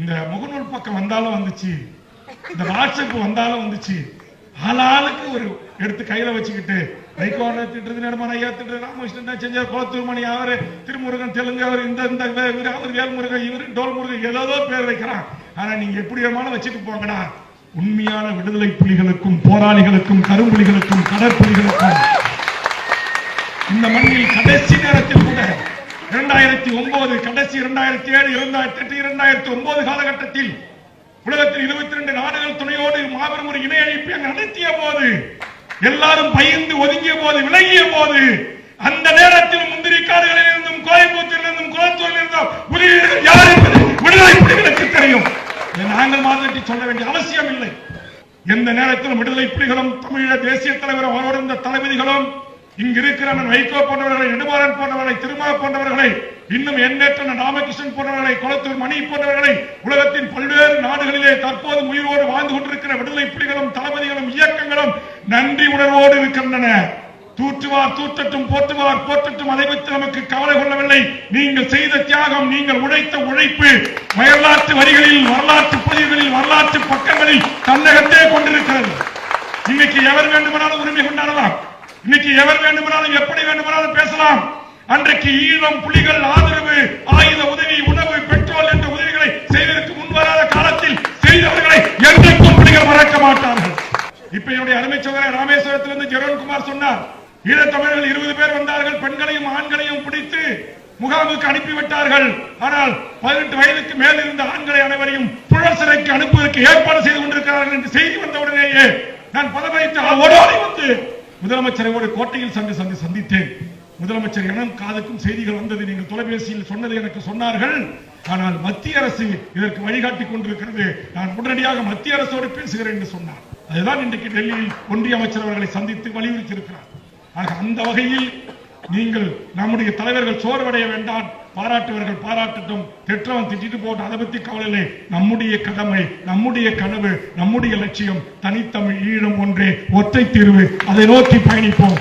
இந்த முகநூல் பக்கம் வந்தாலும் வந்துச்சு. இந்த வாட்ஸ்அப் வந்தாலும் வந்துச்சு. ஆளாளுக்கு ஒரு எடுத்து கையில வச்சுக்கிட்டு வைகோட திட்டுறது நடுமன் ஐயா திட்டுறது ராமகிருஷ்ணன் செஞ்சார் கோத்தூர் மணி அவரு திருமுருகன் தெலுங்கு அவர் இந்த இந்த இவரு அவர் வேல்முருகன் இவரு டோல் முருகன் ஏதோ பேர் வைக்கிறான். ஆனா நீங்க எப்படி வேணாலும் வச்சுட்டு போங்கடா. உண்மையான விடுதலை புலிகளுக்கும் போராளிகளுக்கும் கரும்புலிகளுக்கும் கடற்புலிகளுக்கும் இந்த மண்ணில் கடைசி நேரத்தில் கூட இரண்டாயிரத்தி ஒன்பது கடைசி இரண்டாயிரத்தி ஏழு இரண்டாயிரத்தி எட்டு இரண்டாயிரத்தி ஒன்பது காலகட்டத்தில் உலகத்தில் இருபத்தி ரெண்டு நாடுகள் துணையோடு மாபெரும் ஒரு இணை அழிப்பை நடத்திய போது எல்லாரும் பயந்து ஒதுங்கிய போது விலகிய போது அந்த நேரத்தில் முந்திரி காடுகளில் இருந்தும் கோயம்புத்தூரில் இருந்தும் குளத்தூரில் இருந்தும் புலிகள் யார் என்பது விடுதலை புலிகளுக்கு தெரியும். நாங்கள் மாதிரி சொல்ல வேண்டிய அவசியம் இல்லை. எந்த நேரத்திலும் விடுதலை புலிகளும் தமிழீழ தேசிய தலைவரும் அவரோட இருந்த தளபதிகளும் இங்கு இருக்கிற வைகோ போன்றவர்களை நெடுமாறன் போன்றவர்களை திருமா போன்றவர்களை இன்னும் எண்ணற்ற ராமகிருஷ்ணன் போன்றவர்களை குளத்தூர் மணி போன்றவர்களை உலகத்தின் பல்வேறு நாடுகளிலே தற்போது உயிரோடு வாழ்ந்து கொண்டிருக்கிற விடுதலை புலிகளும் தளபதிகளும் இயக்கங்களும் நன்றி உணர்வோடு இருக்கின்றன. தூற்றுவார் தூற்றட்டும் போற்றுவார் போற்றட்டும் அதை பற்றி நமக்கு கவலை கொள்ளவில்லை. நீங்கள் செய்த தியாகம் நீங்கள் உழைத்த உழைப்பு வரலாற்று வரிகளில் வரலாற்று பதிவுகளில் வரலாற்று பக்கங்களில் தன்னகத்தே கொண்டிருக்கிறது. இன்னைக்கு எவர் வேண்டுமானாலும் உரிமை கொண்டாடலாம். இன்னைக்கு எவர் வேண்டுமானாலும் எப்படி வேண்டுமானாலும் பேசலாம். அன்றைக்கு ஈழம் புலிகள் ஆதரவு ஆயுத உதவி உணவு பெட்ரோல் என்ற உதவிகளை செய்வதற்கு முன்வராத காலத்தில் செய்தவர்களை என்றைக்கும் புலிகள் மறக்க மாட்டார்கள். இப்ப என்னுடைய அருமை சகோதரர் ராமேஸ்வரத்திலிருந்து ஜெரோன்குமார் சொன்னார். ஈழத்தமிழர்கள் இருபது பேர் வந்தார்கள் பெண்களையும் ஆண்களையும் பிடித்து முகாமுக்கு அனுப்பிவிட்டார்கள். ஆனால் பதினெட்டு வயதுக்கு மேல் இருந்த ஆண்களை அனைவரையும் புழல் சிறைக்கு அனுப்புவதற்கு ஏற்பாடு செய்து கொண்டிருக்கிறார்கள் என்று செய்தி வந்தவுடனேயே நான் பதவியை ஓடோடி வந்து முதலமைச்சரோடு கோட்டையில் சென்று சந்தி சந்தித்தேன். முதலமைச்சர் இனம் காதுக்கும் செய்திகள் வந்தது. நீங்கள் தொலைபேசியில் சொன்னது எனக்கு சொன்னார்கள். ஆனால் மத்திய அரசு இதற்கு வழிகாட்டி கொண்டிருக்கிறது. நான் உடனடியாக மத்திய அரசோடு பேசுகிறேன் என்று சொன்னார். அதுதான் இன்றைக்கு டெல்லியில் ஒன்றிய அமைச்சர் அவர்களை சந்தித்து வலியுறுத்தி இருக்கிறார் ஆக அந்த வகையில் நீங்கள் நம்முடைய தலைவர்கள் சோர்வடைய வேண்டாம். பாராட்டுவர்கள் பாராட்டட்டும். திட்டவன் திட்டிட்டு போட்டு அதை பத்தி கவலை நம்முடைய கடமை நம்முடைய கனவு நம்முடைய லட்சியம் தனித்தமிழ் ஈழம் ஒன்றே. ஒற்றை தீர்வு. அதை நோக்கி பயணிப்போம்.